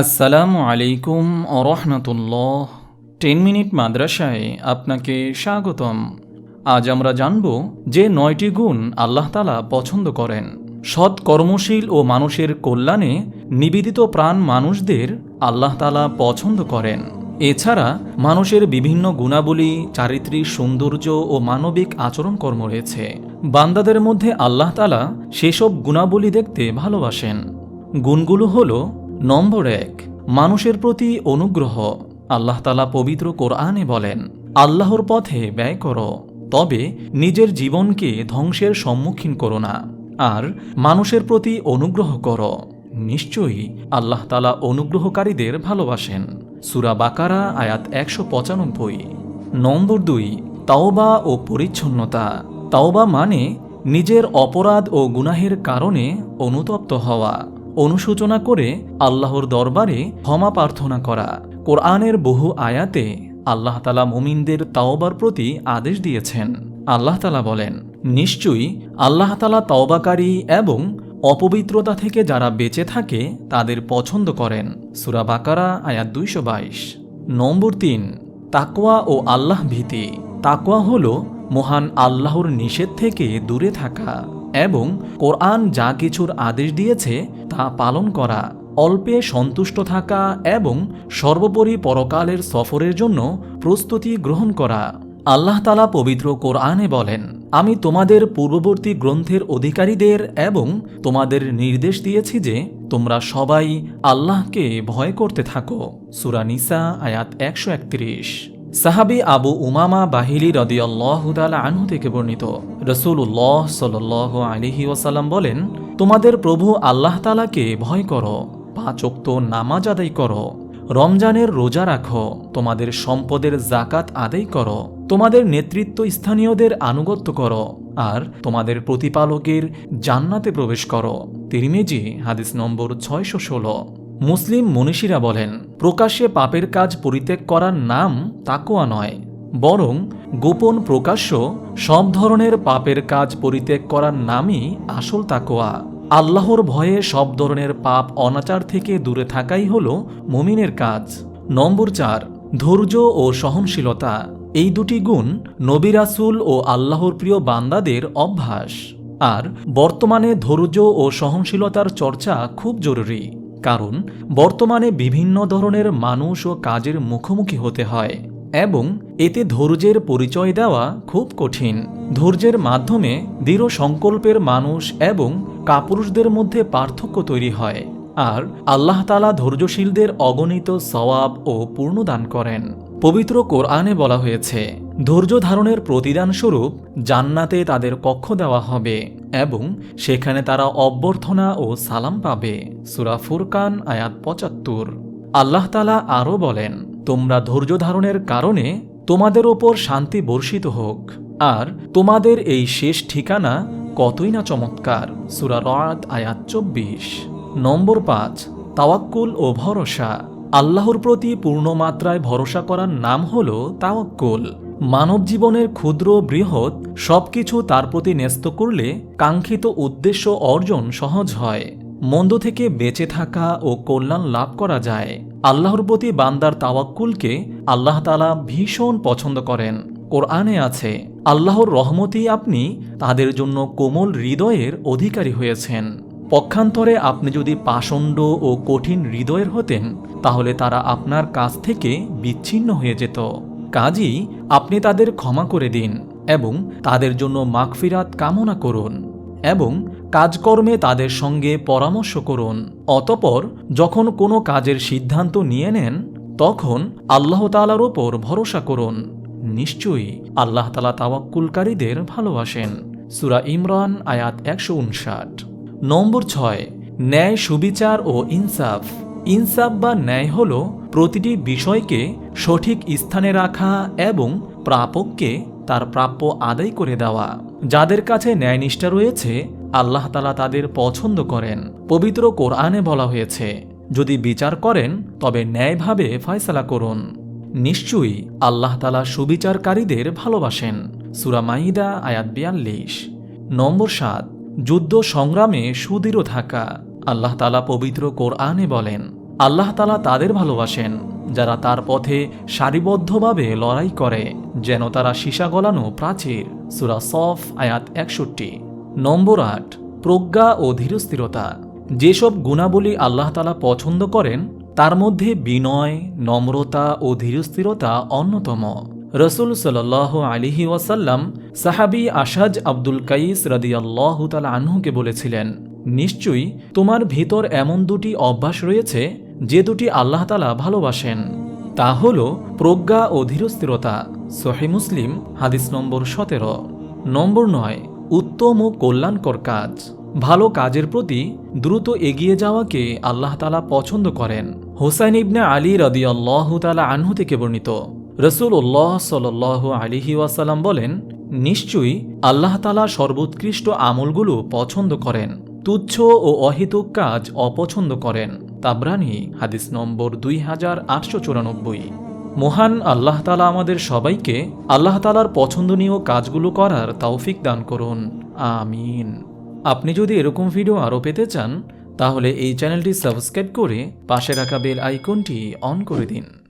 আসসালামু আলাইকুম রহমতুল্লাহ। Ten minute মাদ্রাসায় আপনাকে স্বাগতম। আজ আমরা জানব যে নয়টি গুণ আল্লাহ তালা পছন্দ করেন। সৎ কর্মশীল ও মানুষের কল্যাণে নিবেদিত প্রাণ মানুষদের আল্লাহ তালা পছন্দ করেন। এছাড়া মানুষের বিভিন্ন গুণাবলী, চারিত্রিক সৌন্দর্য ও মানবিক আচরণ কর্ম রয়েছে। বান্দাদের মধ্যে আল্লাহ তালা সেসব গুণাবলী দেখতে ভালোবাসেন। গুণগুলো হলো নম্বর এক, মানুষের প্রতি অনুগ্রহ। আল্লাহ তালা পবিত্র কোরআনে বলেন, আল্লাহর পথে ব্যয় করো, তবে নিজের জীবনকে ধ্বংসের সম্মুখীন করো না। আর মানুষের প্রতি অনুগ্রহ করো। নিশ্চয়ই আল্লাহ তালা অনুগ্রহকারীদের ভালোবাসেন। সুরা বাকারা, আয়াত একশো পঁচানব্বই। নম্বর দুই, তাওবা ও পরিচ্ছন্নতা। তাওবা মানে নিজের অপরাধ ও গুনাহের কারণে অনুতপ্ত হওয়া। অনুশোচনা করে আল্লাহর দরবারে ক্ষমা প্রার্থনা করা। কোরআনের বহু আয়াতে আল্লাহ তালা মুমিনদের তাওবার প্রতি আদেশ দিয়েছেন। আল্লাহ তালা বলেন, নিশ্চয়ই আল্লাহ তালা তাওবাকারী এবং অপবিত্রতা থেকে যারা বেঁচে থাকে, তাদের পছন্দ করেন। সুরা বাকারা, আয়াত দুইশো বাইশ। নম্বর তিন, তাকওয়া ও আল্লাহ ভীতি। তাকওয়া হল মহান আল্লাহর নিষেধ থেকে দূরে থাকা। এবং কোরআন যা কিছুর আদেশ দিয়েছে তা পালন করা, অল্পে সন্তুষ্ট থাকা এবং সর্বোপরি পরকালের সফরের জন্য প্রস্তুতি গ্রহণ করা। আল্লাহ তালা পবিত্র কোরআনে বলেন, আমি তোমাদের পূর্ববর্তী গ্রন্থের অধিকারীদের এবং তোমাদের নির্দেশ দিয়েছি যে তোমরা সবাই আল্লাহকে ভয় করতে থাকো। সুরা নিসা, আয়াত একশো একত্রিশ। সাহাবি আবু উমামা বাহিলি রদিয়াল্লাহুদালা আনহু থেকে বর্ণিত। রসুল্লাহ সাল আলিহি ওসাল্লাম বলেন, তোমাদের প্রভু আল্লাহ তালাকে ভয় করো পাঁচোক্ত নামাজ আদায় করো, রমজানের রোজা রাখো, তোমাদের সম্পদের জাকাত আদায় করো, তোমাদের নেতৃত্ব স্থানীয়দের আনুগত্য করো, আর তোমাদের প্রতিপালকের জান্নাতে প্রবেশ করো। তিরিমেজি, হাদিস নম্বর ছয়শো ষোলো। মুসলিম মনীষীরা বলেন, প্রকাশ্যে পাপের কাজ পরিত্যাগ করার নাম তাকোয়া নয়, বরং গোপন প্রকাশ্য সব ধরনের পাপের কাজ পরিত্যাগ করার নামই আসল তাকোয়া আল্লাহর ভয়ে সব ধরনের পাপ অনাচার থেকে দূরে থাকাই হল মুমিনের কাজ। নম্বর চার, ধৈর্য ও সহনশীলতা, এই দুটি গুণ নবিরাসুল ও আল্লাহর প্রিয় বান্দাদের অভ্যাস। আর বর্তমানে ধৈর্য ও সহনশীলতার চর্চা খুব জরুরি। কারণ বর্তমানে বিভিন্ন ধরনের মানুষ ও কাজের মুখোমুখি হতে হয় এবং এতে ধৈর্যের পরিচয় দেওয়া খুব কঠিন। ধৈর্যের মাধ্যমে দৃঢ় সংকল্পের মানুষ এবং কাপুরুষদের মধ্যে পার্থক্য তৈরি হয় আর আল্লাহ তালা ধৈর্যশীলদের অগণিত সওয়াব ও পূর্ণদান করেন। পবিত্র কোরআনে বলা হয়েছে, ধৈর্য ধারণের প্রতিদান স্বরূপ জান্নাতে তাদের কক্ষ দেওয়া হবে। এবং সেখানে তারা অভ্যর্থনা ও সালাম পাবে। সুরা ফুরকান, আয়াত পঁচাত্তর। আল্লাহ তালা আরও বলেন, তোমরা ধৈর্য ধারণের কারণে তোমাদের ওপর শান্তি বর্ষিত হোক। আর তোমাদের এই শেষ ঠিকানা কতই না চমৎকার? সুরা রাত, আয়াত চব্বিশ। নম্বর পাঁচ, তাওয়াক্কুল ও ভরসা। আল্লাহর প্রতি পূর্ণ মাত্রায় ভরসা করার নাম হল তাওয়াক্কুল। মানব জীবনের ক্ষুদ্র বৃহৎ সবকিছু তার প্রতি ন্যস্ত করলে কাঙ্ক্ষিত উদ্দেশ্য অর্জন সহজ হয়। মন্দ থেকে বেঁচে থাকা ও কল্যাণ লাভ করা যায়। আল্লাহর প্রতি বান্দার তাওয়াক্কুলকে আল্লাহ তালা ভীষণ পছন্দ করেন। কোরআনে আছে, আল্লাহর রহমতি আপনি তাদের জন্য কোমল হৃদয়ের অধিকারী হয়েছেন। পক্ষান্তরে আপনি যদি পাষণ্ড ও কঠিন হৃদয়ের হতেন, তাহলে তারা আপনার কাছ থেকে বিচ্ছিন্ন হয়ে যেত। কাজী আপনি তাদের ক্ষমা করে দিন এবং তাদের জন্য মাগফিরাত কামনা করুন এবং কাজকর্মে তাদের সঙ্গে পরামর্শ করুন। অতপর যখন কোনো কাজের সিদ্ধান্ত নিয়ে নেন, তখন আল্লাহ তালার ওপর ভরসা করুন। নিশ্চয়ই আল্লাহ তালা তাওয়াক্কুলকারীদের ভালোবাসেন। সুরা ইমরান, আয়াত একশো উনষাট। নম্বর ছয়, ন্যায়, সুবিচার ও ইনসাফ। ইনসাফ বা ন্যায় হল প্রতিটি বিষয়কে সঠিক স্থানে রাখা এবং প্রাপককে তার প্রাপ্য আদায় করে দেওয়া। যাদের কাছে ন্যায়নিষ্ঠা রয়েছে, আল্লাহ তালা তাদের পছন্দ করেন। পবিত্র কোরআনে বলা হয়েছে, যদি বিচার করেন, তবে ন্যায়ভাবে ফয়সলা করুন। নিশ্চয়ই আল্লাহ তালা সুবিচারকারীদের ভালোবাসেন। সুরা মাইদা, আয়াত বিয়াল্লিশ। নম্বর সাত, যুদ্ধ সংগ্রামে সুদৃঢ় থাকা। আল্লাহ তালা পবিত্র কোরআনে বলেন, আল্লাহ তালা তাদের ভালোবাসেন, যারা তার পথে সারিবদ্ধভাবে লড়াই করে, যেন তারা সীসা গলানো প্রাচীর। সুরা সফ, আয়াত একষট্টি। নম্বর আট, প্রজ্ঞা ও ধীরস্থিরতা। যেসব গুণাবলী আল্লাহ তালা পছন্দ করেন, তার মধ্যে বিনয়, নম্রতা ও ধীরস্থিরতা অন্যতম। রসুল সাল্লাহ আলিহি ওয়াসাল্লাম সাহাবি আসাজ আব্দুল কাইস রাদিয়াল্লাহ তালা আনহুকে বলেছিলেন নিশ্চয়ই তোমার ভিতর এমন দুটি অভ্যাস রয়েছে যে দুটি আল্লাহ তালা ভালোবাসেন। তা হল প্রজ্ঞা ও ধীরস্থিরতা, সহি মুসলিম, হাদিস নম্বর সতেরো। নম্বর নয়, উত্তম ও কল্যাণকর কাজ। ভালো কাজের প্রতি দ্রুত এগিয়ে যাওয়াকে আল্লাহ তালা পছন্দ করেন। হোসাইন ইবনে আলী রদি তালা আনহু থেকে বর্ণিত। রসুল উল্লাহ সাল আলিহি ওয়াসাল্লাম বলেন, নিশ্চয়ই আল্লাহ তালা সর্বোৎকৃষ্ট আমলগুলো পছন্দ করেন। তুচ্ছ ও অহিতুক কাজ অপছন্দ করেন। তাবরানি, হাদিস নম্বর দুই হাজার আটশো চুরানব্বই। মহান আল্লাহ তালা আমাদের সবাইকে আল্লাহ তালার পছন্দনীয় কাজগুলো করার তৌফিক দান করুন। আমিন। আপনি যদি এরকম ভিডিও আরও পেতে চান, তাহলে এই চ্যানেলটি সাবস্ক্রাইব করে পাশে রাখা বেল আইকনটি অন করে দিন।